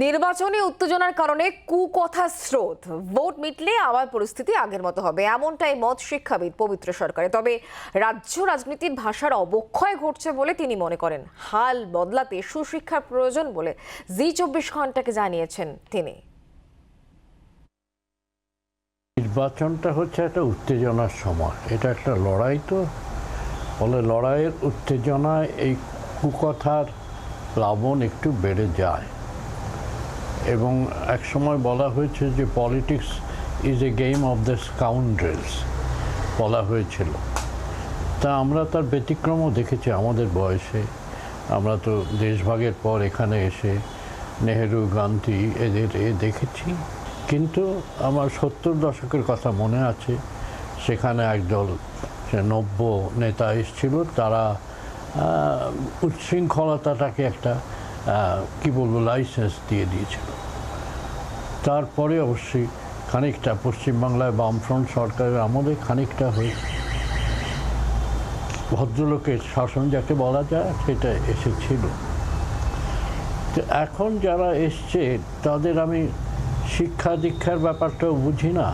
নির্বাচনী উত্তেজনার কারণে কুকথা স্রোত। ভোট মিটলে আবার পরিস্থিতি আগের মতো হবে। এমনটাই মত শিক্ষাবিদ পবিত্র সরকারে। তবে রাজ্য রাজনীতির ভাষার অবক্ষয় ঘটছে বলে তিনি মনে করেন। হাল বদলাতে সুশিক্ষার প্রয়োজন বলে জি চব্বিশ ঘন্টাকে জানিয়েছেন তিনি। নির্বাচনটা হচ্ছে একটা উত্তেজনার সময়। এটা একটা লড়াই তো। ফলে লড়াইয়ের উত্তেজনায় এই কুকথার প্লাবন একটু বেড়ে যায়। এবং এক সময় বলা হয়েছে যে politics is a game of the scoundrels বলা হয়েছিল। তা আমরা তার ব্যতিক্রমও দেখেছি আমাদের বয়সে। আমরা তো দেশভাগের পর এখানে এসে নেহেরু, গান্ধী এদের এ দেখেছি। কিন্তু আমার সত্তর দশকের কথা মনে আছে, সেখানে একদল সে নব্য নেতা এসেছিল, তারা উচ্ছৃঙ্খলতাটাকে একটা কি বলব লাইসেন্স দিয়ে দিয়েছিল। তারপরে অবশ্যই খানিকটা পশ্চিমবাংলায় বামফ্রন্ট সরকারের আমলে খানিকটা হয়ে ভদ্রলোকের শাসন যাকে বলা যায় সেটা এসেছিল। তো এখন যারা এসছে, তাদের আমি শিক্ষা দীক্ষার ব্যাপারটাও বুঝি না।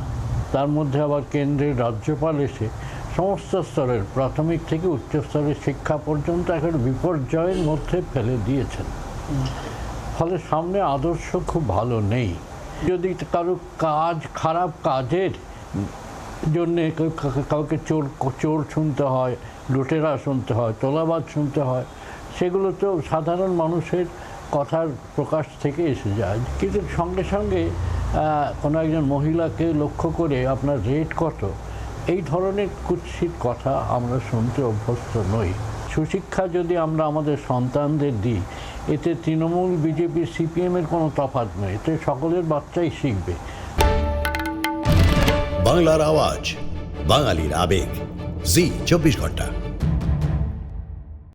তার মধ্যে আবার কেন্দ্রের রাজ্যপাল এসে সমস্ত স্তরের, প্রাথমিক থেকে উচ্চ স্তরের শিক্ষা পর্যন্ত এখন বিপর্যয়ের মধ্যে ফেলে দিয়েছেন। ফলে সামনে আদর্শ খুব ভালো নেই। যদি কারও কাজ খারাপ কাজের জন্যে কাউকে চোর চোর শুনতে হয়, লুটেরা শুনতে হয় তোলাবাদ শুনতে হয়, সেগুলো তো সাধারণ মানুষের কথার প্রকাশ থেকে এসে যায়। কিন্তু সঙ্গে সঙ্গে কোনো একজন মহিলাকে লক্ষ্য করে আপনার রেট কত? এই ধরনের কুৎসিত কথা আমরা শুনতে অভ্যস্ত নই। সুশিক্ষা যদি আমরা আমাদের সন্তানদের দিই এতে তৃণমূল, বিজেপি সিপিএমের কোনো তফাৎ নয় এতে সকলের বাচ্চাই শিখবে। বাংলার আওয়াজ, বাঙালির আবেগ। জি, চব্বিশ ঘণ্টা।